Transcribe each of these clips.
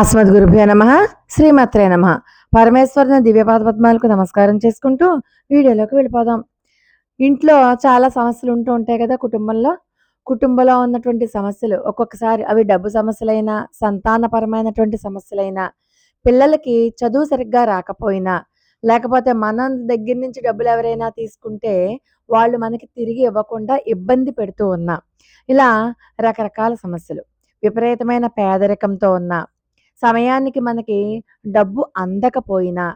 అస్మద్ గురుభ్యో నమ శ్రీమాత్రే నమ. పరమేశ్వరుని దివ్యపాద పద్మాలకు నమస్కారం చేసుకుంటూ వీడియోలోకి వెళ్ళిపోదాం. ఇంట్లో చాలా సమస్యలు ఉంటూ ఉంటాయి కదా కుటుంబంలో. కుటుంబంలో ఉన్నటువంటి సమస్యలు ఒక్కొక్కసారి అవి డబ్బు సమస్యలైనా సంతానపరమైనటువంటి సమస్యలైనా పిల్లలకి చదువు సరిగ్గా రాకపోయినా లేకపోతే మన దగ్గర నుంచి డబ్బులు ఎవరైనా తీసుకుంటే వాళ్ళు మనకి తిరిగి ఇవ్వకుండా ఇబ్బంది పెడుతూ ఉన్నా. ఇలా రకరకాల సమస్యలు విపరీతమైన పేదరికంతో ఉన్న సమయానికి మనకి డబ్బు అందకపోయినా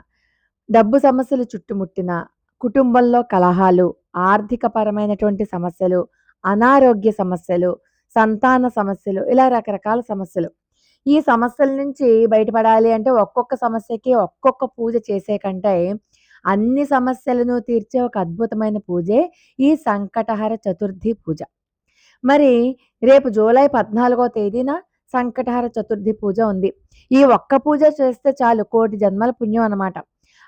డబ్బు సమస్యలు చుట్టుముట్టిన కుటుంబంలో కలహాలు ఆర్థిక పరమైనటువంటి సమస్యలు అనారోగ్య సమస్యలు సంతాన సమస్యలు ఇలా రకరకాల సమస్యలు. ఈ సమస్యల నుంచి బయటపడాలి అంటే ఒక్కొక్క సమస్యకి ఒక్కొక్క పూజ చేసే కంటే అన్ని సమస్యలను తీర్చే ఒక అద్భుతమైన పూజే ఈ సంకటహర చతుర్థి పూజ. మరి రేపు జూలై పద్నాలుగో తేదీన సంకటహర చతుర్థి పూజ ఉంది. ఈ ఒక్క పూజ చేస్తే చాలు కోటి జన్మల పుణ్యం అన్నమాట.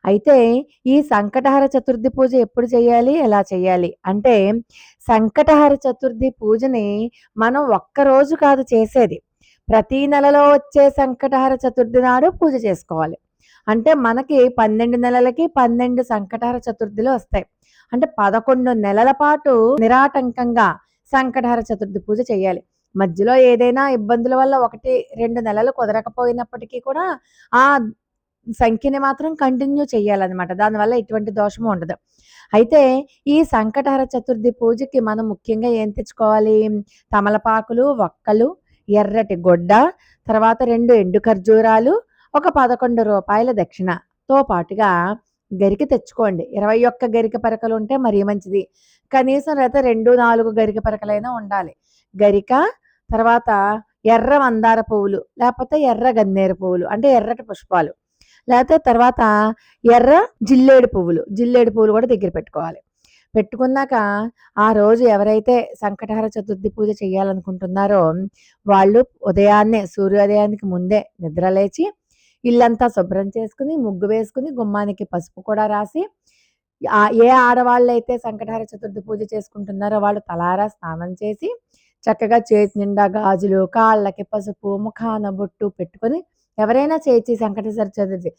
అయితే ఈ సంకటహర చతుర్థి పూజ ఎప్పుడు చేయాలి? ఎలా చేయాలి? అంటే సంకటహర చతుర్థి పూజని మనం ఒక్క రోజు కాదు చేసేది. ప్రతి నెలలో వచ్చే సంకటహర చతుర్థి నాడు పూజ చేసుకోవాలి. అంటే మనకి పన్నెండు నెలలకి పన్నెండు సంకటహర చతుర్థులు వస్తాయి. అంటే పదకొండు నెలల పాటు నిరాటంకంగా సంకటహర చతుర్థి పూజ చేయాలి. మధ్యలో ఏదైనా ఇబ్బందుల వల్ల ఒకటి రెండు నెలలు కుదరకపోయినప్పటికీ కూడా ఆ సంఖ్యని మాత్రం కంటిన్యూ చేయాలన్నమాట. దానివల్ల ఎటువంటి దోషము ఉండదు. అయితే ఈ సంకటహర చతుర్థి పూజకి మనం ముఖ్యంగా ఏం తెచ్చుకోవాలి? తమలపాకులు వక్కలు ఎర్రటి గొడ్డ తర్వాత రెండు ఎండు ఖర్జూరాలు ఒక పదకొండు రూపాయల దక్షిణతో పాటుగా గరిక తెచ్చుకోండి. ఇరవై ఒక్క గరిక పరకలు ఉంటే మరీ మంచిది. కనీసం లేకపోతే రెండు నాలుగు గరిక పరకలైనా ఉండాలి. గరిక తర్వాత ఎర్ర మందార పువ్వులు లేకపోతే ఎర్ర గన్నేరు పువ్వులు అంటే ఎర్రటి పుష్పాలు. లేకపోతే తర్వాత ఎర్ర జిల్లేడు పువ్వులు జిల్లేడు పువ్వులు కూడా దగ్గర పెట్టుకోవాలి. పెట్టుకున్నాక ఆ రోజు ఎవరైతే సంకటహర చతుర్థి పూజ చేయాలనుకుంటున్నారో వాళ్ళు ఉదయాన్నే సూర్యోదయానికి ముందే నిద్రలేచి ఇల్లంతా శుభ్రం చేసుకుని ముగ్గు వేసుకుని గుమ్మానికి పసుపు కూడా రాసి ఏ ఆడవాళ్ళు అయితే సంకటహర చతుర్థి పూజ చేసుకుంటున్నారో వాళ్ళు తలారా స్నానం చేసి చక్కగా చేతి నిండా గాజులు కాళ్ళకి పసుపు ముఖాన బొట్టు పెట్టుకొని ఎవరైనా చేయొచ్చు ఈ చతుర్థి.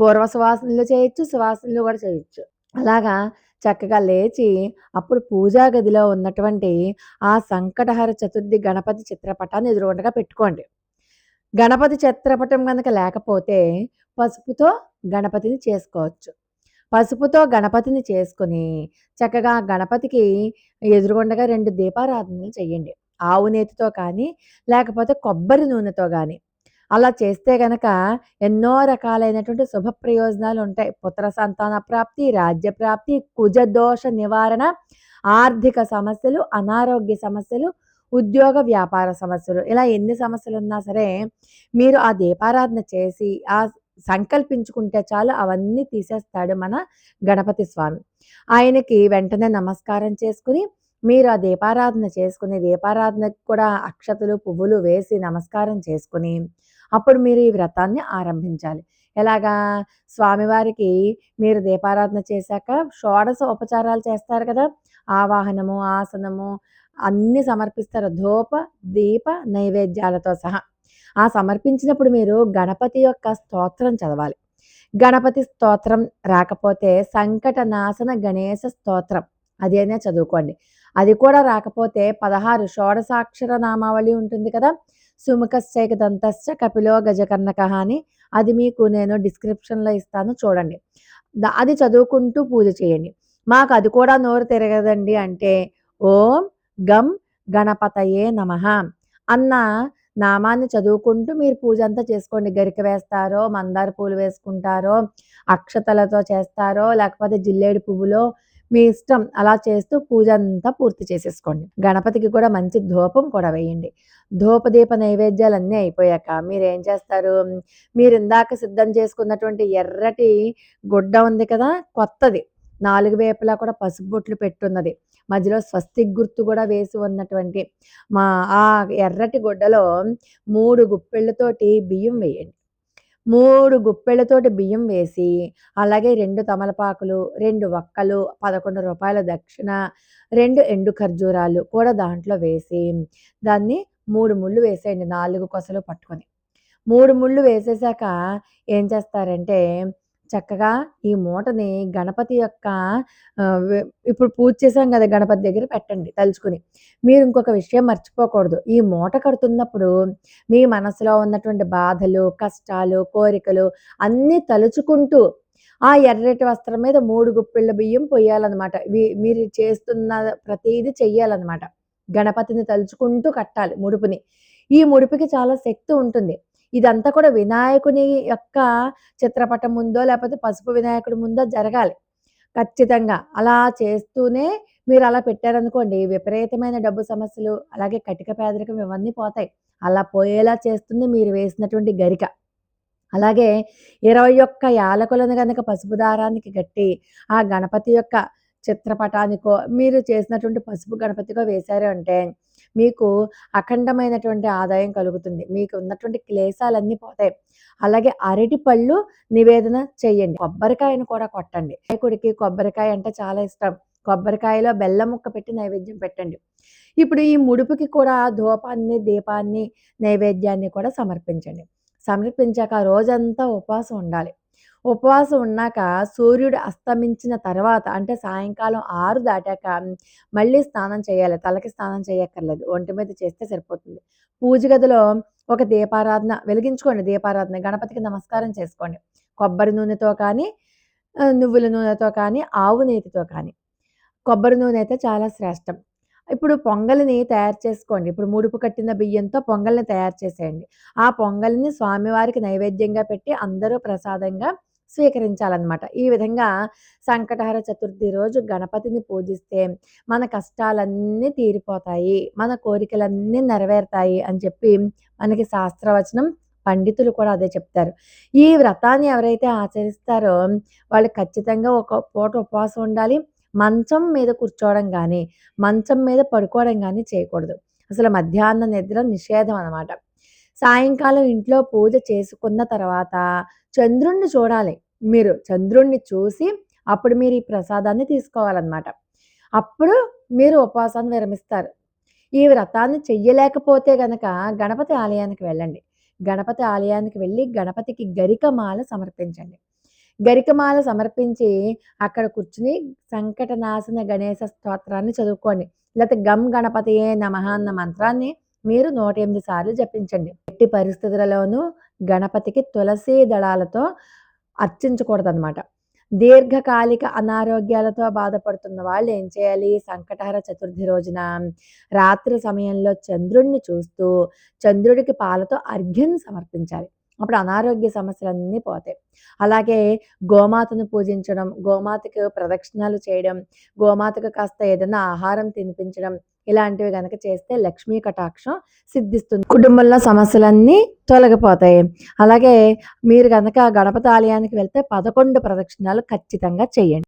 పూర్వ సువాసనలు చేయొచ్చు సువాసనలు కూడా చేయొచ్చు. అలాగా చక్కగా లేచి అప్పుడు పూజా గదిలో ఉన్నటువంటి ఆ సంకటహర చతుర్థి గణపతి చిత్రపటాన్ని ఎదురుగుండగా పెట్టుకోండి. గణపతి చిత్రపటం కనుక లేకపోతే పసుపుతో గణపతిని చేసుకోవచ్చు. పసుపుతో గణపతిని చేసుకుని చక్కగా గణపతికి ఎదురుగుండగా రెండు దీపారాధనలు చేయండి ఆవు నేతితో కానీ లేకపోతే కొబ్బరి నూనెతో కానీ. అలా చేస్తే గనక ఎన్నో రకాలైనటువంటి శుభ ప్రయోజనాలు ఉంటాయి. పుత్ర సంతాన ప్రాప్తి రాజ్య ప్రాప్తి కుజదోష నివారణ ఆర్థిక సమస్యలు అనారోగ్య సమస్యలు ఉద్యోగ వ్యాపార సమస్యలు. ఇలా ఎన్ని సమస్యలు ఉన్నా సరే మీరు ఆ దీపారాధన చేసి ఆ సంకల్పించుకుంటే చాలు అవన్నీ తీసేస్తాడు మన గణపతి స్వామి. ఆయనకి వెంటనే నమస్కారం చేసుకుని మీరు ఆ దీపారాధన చేసుకుని దీపారాధనకు కూడా అక్షతలు పువ్వులు వేసి నమస్కారం చేసుకుని అప్పుడు మీరు ఈ వ్రతాన్ని ఆరంభించాలి. ఎలాగా? స్వామివారికి మీరు దీపారాధన చేశాక షోడశ ఉపచారాలు చేస్తారు కదా? ఆవాహనము ఆసనము అన్ని సమర్పిస్తారు. ధూప దీప నైవేద్యాలతో సహా. ఆ సమర్పించినప్పుడు మీరు గణపతి యొక్క స్తోత్రం చదవాలి. గణపతి స్తోత్రం రాకపోతే సంకట నాశన గణేశ స్తోత్రం. అదేనే చదువుకోండి. అది కూడా రాకపోతే పదహారు షోడసాక్షర నామావళి ఉంటుంది కదా? సుముఖశ్చైక దంతశ్చ కపిలో గజకర్ణక అని అది మీకు నేను డిస్క్రిప్షన్లో ఇస్తాను చూడండి. అది చదువుకుంటూ పూజ చేయండి. మాకు అది కూడా నోరు తిరగదండి అంటే ఓం గం గణపతయే నమః అన్న నామాన్ని చదువుకుంటూ మీరు పూజ అంతా చేసుకోండి. గరిక వేస్తారో మందార పూలు వేసుకుంటారో అక్షతలతో చేస్తారో లేకపోతే జిల్లేడు పువ్వులో మీ ఇష్టం అలా చేస్తూ పూజ అంతా పూర్తి చేసేసుకోండి. గణపతికి కూడా మంచి ధూపం కూడా వేయండి. ధూపదీప నైవేద్యాలు అన్నీ అయిపోయాక మీరు ఏం చేస్తారు? మీరు ఇందాక సిద్ధం చేసుకున్నటువంటి ఎర్రటి గుడ్డ ఉంది కదా కొత్తది. నాలుగు వేపలా కూడా పసుపు బొట్లు పెట్టున్నది. మధ్యలో స్వస్తిక్ గుర్తు కూడా వేసి ఉన్నటువంటి మా ఆ ఎర్రటి గుడ్డలో మూడు గుప్పెళ్ళతోటి బియ్యం వేయండి. మూడు గుప్పెళ్ళతోటి బియ్యం వేసి అలాగే రెండు తమలపాకులు రెండు వక్కలు పదకొండు రూపాయల దక్షిణ రెండు ఎండు ఖర్జూరాలు కూడా దాంట్లో వేసి దాన్ని మూడు ముళ్ళు వేసేయండి నాలుగు కొసలు పట్టుకొని. మూడు ముళ్ళు వేసేసాక ఏం చేస్తారంటే చక్కగా ఈ మూటని గణపతి యొక్క ఇప్పుడు పూజ చేసాం కదా గణపతి దగ్గర పెట్టండి తలుచుకుని. మీరు ఇంకొక విషయం మర్చిపోకూడదు. ఈ మూట కడుతున్నప్పుడు మీ మనసులో ఉన్నటువంటి బాధలు, కష్టాలు, కోరికలు అన్నీ తలుచుకుంటూ ఆ ఎర్రటి వస్త్రం మీద మూడు గుప్పిళ్ళ బియ్యం పొయ్యాలన్నమాట మీరు చేస్తున్న ప్రతిదీ చెయ్యాలన్నమాట గణపతిని తలుచుకుంటూ కట్టాలి ముడుపుని. ఈ ముడుపుకి చాలా శక్తి ఉంటుంది. ఇదంతా కూడా వినాయకుని యొక్క చిత్రపటం ముందో, లేకపోతే పసుపు వినాయకుడి ముందో జరగాలి. ఖచ్చితంగా. అలా చేస్తూనే మీరు అలా పెట్టారనుకోండి, విపరీతమైన డబ్బు సమస్యలు, అలాగే కటిక పేదరికం ఇవన్నీ పోతాయి. అలా పోయేలా చేస్తుంది మీరు వేసినటువంటి గరిక. అలాగే 21 యాలకులను కనుక పసుపు దారానికి కట్టి, ఆ గణపతి యొక్క చిత్రపటానికో, మీరు చేసినటువంటి పసుపు గణపతికో వేశారు అంటే, మీకు అఖండమైనటువంటి ఆదాయం కలుగుతుంది. మీకు ఉన్నటువంటి క్లేశాలన్నీ పోతాయి. అలాగే అరటి పళ్ళు నివేదన చేయండి. కొబ్బరికాయను కూడా కొట్టండి. వినాయకుడికి కొబ్బరికాయ అంటే చాలా ఇష్టం. కొబ్బరికాయలో బెల్లం ముక్క పెట్టి నైవేద్యం పెట్టండి. ఇప్పుడు ఈ ముడుపుకి కూడా ధూపాన్ని, దీపాన్ని, నైవేద్యాన్ని కూడా సమర్పించండి. సమర్పించాక రోజంతా ఉపవాసం ఉండాలి. ఉపవాసం ఉన్నాక సూర్యుడు అస్తమించిన తర్వాత అంటే సాయంకాలం ఆరు దాటాక మళ్ళీ స్నానం చేయాలి. తలకి స్నానం చేయక్కర్లేదు. ఒంటి మీద చేస్తే సరిపోతుంది. పూజ గదిలో ఒక దీపారాధన వెలిగించుకోండి దీపారాధన. గణపతికి నమస్కారం చేసుకోండి. కొబ్బరి నూనెతో కానీ, నువ్వుల నూనెతో కానీ, ఆవు నేతితో కానీ. కొబ్బరి నూనె అయితే చాలా శ్రేష్టం. ఇప్పుడు పొంగల్‌ని తయారు చేసుకోండి. ఇప్పుడు ముడుపు కట్టిన బియ్యంతో పొంగల్‌ని తయారు చేసేయండి. ఆ పొంగల్‌ని స్వామివారికి నైవేద్యంగా పెట్టి అందరూ ప్రసాదంగా స్వీకరించాలన్నమాట ఈ విధంగా సంకటహర చతుర్థి రోజు గణపతిని పూజిస్తే మన కష్టాలన్నీ తీరిపోతాయి. మన కోరికలన్నీ నెరవేరుతాయి అని చెప్పి మనకి శాస్త్రవచనం, పండితులు కూడా అదే చెప్తారు. ఈ వ్రతాన్ని ఎవరైతే ఆచరిస్తారో వాళ్ళు ఖచ్చితంగా ఒక పూట ఉపవాసం ఉండాలి. మంచం మీద కూర్చోవడం కానీ మంచం మీద పడుకోవడం కానీ చేయకూడదు. అసలు మధ్యాహ్న నిద్ర నిషేధం అనమాట. సాయంకాలం ఇంట్లో పూజ చేసుకున్న తర్వాత చంద్రుణ్ణి చూడాలి మీరు. చంద్రుణ్ణి చూసి అప్పుడు మీరు ఈ ప్రసాదాన్ని తీసుకోవాలన్నమాట అప్పుడు మీరు ఉపవాసాన్ని విరమిస్తారు. ఈ వ్రతాన్ని చెయ్యలేకపోతే గనక గణపతి ఆలయానికి వెళ్ళండి. గణపతి ఆలయానికి వెళ్ళి గణపతికి గరికమాల సమర్పించండి. గరికమాల సమర్పించి అక్కడ కూర్చుని సంకటనాశన గణేశ స్తోత్రాన్ని చదువుకోండి. లేకపోతే గమ్ గణపతియే నమః అన్న మంత్రాన్ని మీరు 108 సార్లు జపించండి. ఎట్టి పరిస్థితులలోనూ గణపతికి తులసీ దళాలతో అర్చించకూడదనమాట. దీర్ఘకాలిక అనారోగ్యాలతో బాధపడుతున్న వాళ్ళు ఏం చేయాలి? సంకటహర చతుర్థి రోజున రాత్రి సమయంలో చంద్రుడిని చూస్తూ, చంద్రుడికి పాలతో అర్ఘ్యం సమర్పించాలి. అప్పుడు అనారోగ్య సమస్యలన్నీ పోతాయి. అలాగే గోమాతను పూజించడం, గోమాతకు ప్రదక్షిణాలు చేయడం, గోమాతకు కాస్త ఏదైనా ఆహారం తినిపించడం, ఇలాంటివి కనుక చేస్తే లక్ష్మీ కటాక్షం సిద్ధిస్తుంది. కుటుంబంలో సమస్యలన్నీ తొలగిపోతాయి. అలాగే మీరు కనుక గణపతి ఆలయానికి వెళ్తే 11 ప్రదక్షిణాలు ఖచ్చితంగా చేయండి.